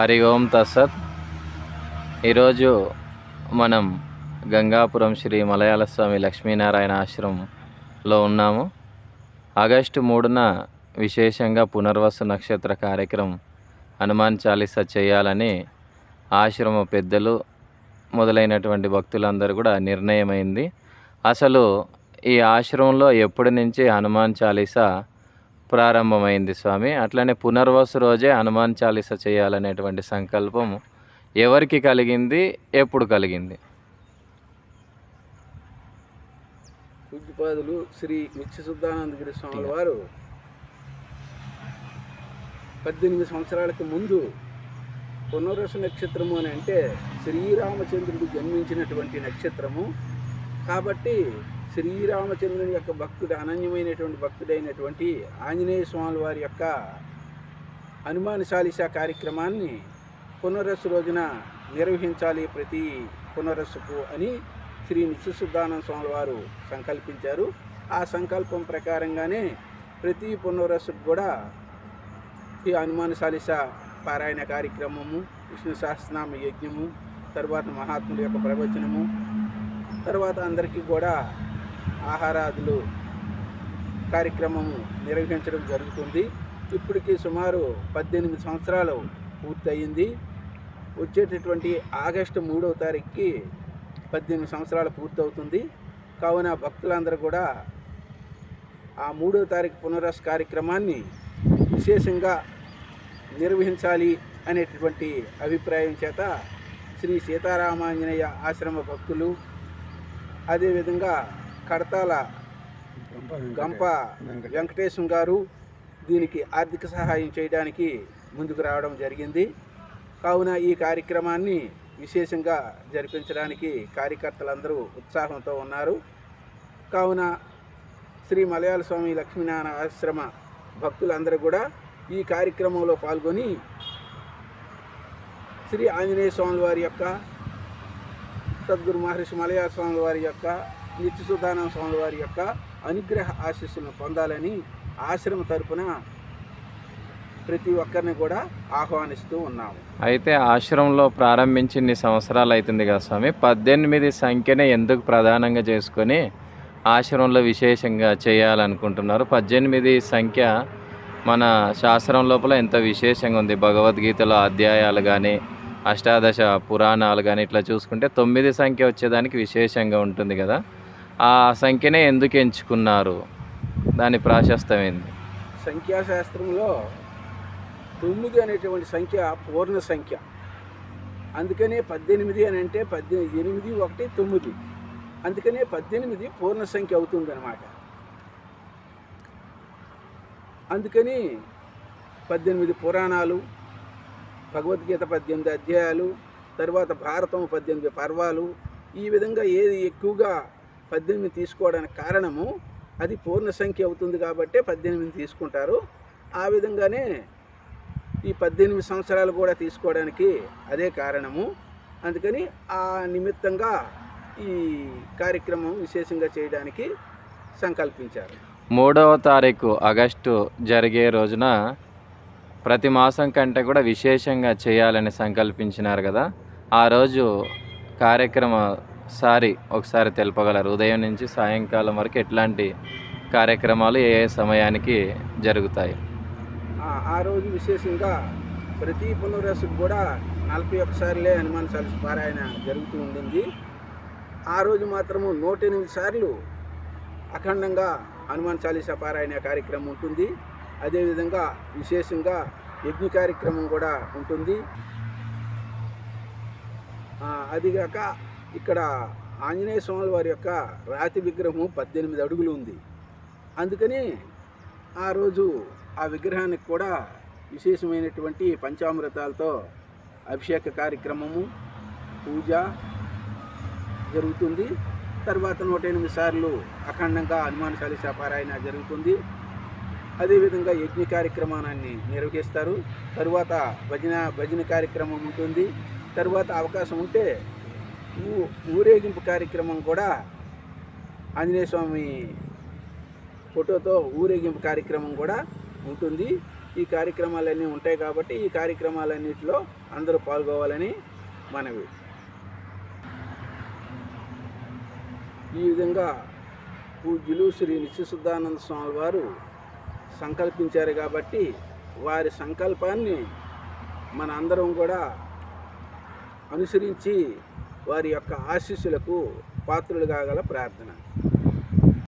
హరి ఓం తసత్ ఈరోజు మనం గంగాపురం శ్రీ మలయాళ స్వామి లక్ష్మీనారాయణ ఆశ్రమంలో ఉన్నాము. ఆగస్టు మూడున విశేషంగా పునర్వసు నక్షత్ర కార్యక్రమం హనుమాన్ చాలీస చేయాలని ఆశ్రమ పెద్దలు మొదలైనటువంటి భక్తులందరూ కూడా నిర్ణయమైంది. అసలు ఈ ఆశ్రమంలో ఎప్పటి నుంచి హనుమాన్ చాలీసా ప్రారంభమైంది స్వామి. అట్లనే పునర్వసు రోజే హనుమాన్ చాలీస చేయాలనేటువంటి సంకల్పం ఎవరికి కలిగింది? ఎప్పుడు కలిగింది? పూజ్యపాదులు శ్రీ నిత్యశుద్ధానందగిరి స్వామి వారు పద్దెనిమిది సంవత్సరాలకి ముందు పునర్వసు నక్షత్రము అని అంటే శ్రీరామచంద్రుడు జన్మించినటువంటి నక్షత్రము. కాబట్టి శ్రీరామచంద్రుని యొక్క భక్తుడు అనన్యమైనటువంటి భక్తుడైనటువంటి ఆంజనేయ స్వామి వారి యొక్క హనుమాన్ చాలీస కార్యక్రమాన్ని పునరస్సు రోజున నిర్వహించాలి ప్రతి పునరస్సుకు అని శ్రీ నిత్యశుద్ధానంద స్వామి వారు సంకల్పించారు. ఆ సంకల్పం ప్రకారంగానే ప్రతి పునరస్సుకు కూడా ఈ హనుమాన్ చాలీస పారాయణ కార్యక్రమము విష్ణు సహస్రనామ యజ్ఞము తర్వాత మహాత్ముల యొక్క ప్రవచనము తర్వాత అందరికీ కూడా ఆహారాదులు కార్యక్రమం నిర్వహించడం జరుగుతుంది. ఇప్పటికి సుమారు పద్దెనిమిది సంవత్సరాలు పూర్తయింది. వచ్చేటటువంటి ఆగస్టు మూడవ తారీఖుకి పద్దెనిమిది సంవత్సరాలు పూర్తవుతుంది. కావున భక్తులందరూ కూడా ఆ మూడవ తారీఖు పునరస్ కార్యక్రమాన్ని విశేషంగా నిర్వహించాలి అనేటటువంటి అభిప్రాయం చేత శ్రీ సీతారామాంజనేయ ఆశ్రమ భక్తులు అదేవిధంగా కడతాల గంప వెంకటేశం గారు దీనికి ఆర్థిక సహాయం చేయడానికి ముందుకు రావడం జరిగింది. కావున ఈ కార్యక్రమాన్ని విశేషంగా జరిపించడానికి కార్యకర్తలందరూ ఉత్సాహంతో ఉన్నారు. కావున శ్రీ మలయాళ స్వామి లక్ష్మీనారాయణ ఆశ్రమ భక్తులందరూ కూడా ఈ కార్యక్రమంలో పాల్గొని శ్రీ ఆంజనేయ స్వామి వారి యొక్క సద్గురు మహర్షి మలయాళ స్వామి వారి యొక్క నిత్యసుధానంద స్వామి వారి యొక్క అనుగ్రహ ఆశీస్సులను పొందాలని ఆశ్రమ తరపున ప్రతి ఒక్కరిని కూడా ఆహ్వానిస్తూ ఉన్నాము. అయితే ఆశ్రమంలో ప్రారంభించి ఇన్ని సంవత్సరాలు అవుతుంది కదా స్వామి. పద్దెనిమిది సంఖ్యనే ఎందుకు ప్రధానంగా చేసుకొని ఆశ్రమంలో విశేషంగా చేయాలనుకుంటున్నారు? పద్దెనిమిది సంఖ్య మన శాస్త్రం లోపల ఎంతో విశేషంగా ఉంది. భగవద్గీతలో అధ్యాయాలు కానీ అష్టాదశ పురాణాలు కానీ ఇట్లా చూసుకుంటే తొమ్మిది సంఖ్య వచ్చేదానికి విశేషంగా ఉంటుంది కదా. ఆ సంఖ్యనే ఎందుకు ఎంచుకున్నారు? దాని ప్రాశస్తం ఏంది? సంఖ్యాశాస్త్రంలో తొమ్మిది అనేటువంటి సంఖ్య పూర్ణ సంఖ్య. అందుకనే పద్దెనిమిది అని అంటే పద్దెనిమిది ఎనిమిది ఒకటి తొమ్మిది. అందుకనే పద్దెనిమిది పూర్ణ సంఖ్య అవుతుందన్నమాట. అందుకని పద్దెనిమిది పురాణాలు భగవద్గీత పద్దెనిమిది అధ్యాయాలు తర్వాత భారతం పద్దెనిమిది పర్వాలు ఈ విధంగా ఏది ఎక్కువగా పద్దెనిమిది తీసుకోవడానికి కారణము అది పూర్ణ సంఖ్య అవుతుంది కాబట్టి పద్దెనిమిది తీసుకుంటారు. ఆ విధంగానే ఈ పద్దెనిమిది సంవత్సరాలు కూడా తీసుకోవడానికి అదే కారణము. అందుకని ఆ నిమిత్తంగా ఈ కార్యక్రమం విశేషంగా చేయడానికి సంకల్పించారు. మూడవ తారీఖు ఆగస్టు జరిగే రోజున ప్రతి మాసం కంటే కూడా విశేషంగా చేయాలని సంకల్పించినారు కదా. ఆ రోజు కార్యక్రమ సారి ఒకసారి తెలుపగలరు. ఉదయం నుంచి సాయంకాలం వరకు ఎట్లాంటి కార్యక్రమాలు ఏ ఏ సమయానికి జరుగుతాయి? ఆ- రోజు విశేషంగా ప్రతి పునరసుకు కూడా నలభై ఒక్కసార్లే హనుమాన్ చాలీస పారాయణ జరుగుతూ ఉండింది. ఆ రోజు మాత్రము నూట ఎనిమిది సార్లు అఖండంగా హనుమాన్ చాలీసా పారాయణ కార్యక్రమం ఉంటుంది. అదేవిధంగా విశేషంగా యజ్ఞ కార్యక్రమం కూడా ఉంటుంది. అదిగాక ఇక్కడ ఆంజనేయ స్వామి వారి యొక్క రాతి విగ్రహం పద్దెనిమిది అడుగులు ఉంది. అందుకని ఆ రోజు ఆ విగ్రహానికి కూడా విశేషమైనటువంటి పంచామృతాలతో అభిషేక కార్యక్రమము పూజ జరుగుతుంది. తర్వాత నూట ఎనిమిది సార్లు అఖండంగా హనుమాన్ చాలీసా పారాయణ జరుగుతుంది. అదేవిధంగా యజ్ఞ కార్యక్రమాన్ని నిర్వహిస్తారు. తరువాత భజన భజన కార్యక్రమం ఉంటుంది. తరువాత అవకాశం ఉంటే ఊరేగింపు కార్యక్రమం కూడా ఆంజనేయ స్వామి ఫోటోతో ఊరేగింపు కార్యక్రమం కూడా ఉంటుంది. ఈ కార్యక్రమాలన్నీ ఉంటాయి కాబట్టి ఈ కార్యక్రమాలన్నింటిలో అందరూ పాల్గొవాలని మనవి. ఈ విధంగా పూజ్యులు శ్రీ నిత్యశుద్ధానంద స్వామి వారు సంకల్పించారు కాబట్టి వారి సంకల్పాన్ని మన అందరం కూడా అనుసరించి వారి యొక్క ఆశీస్సులకు పాత్రులు కాగల ప్రార్థన.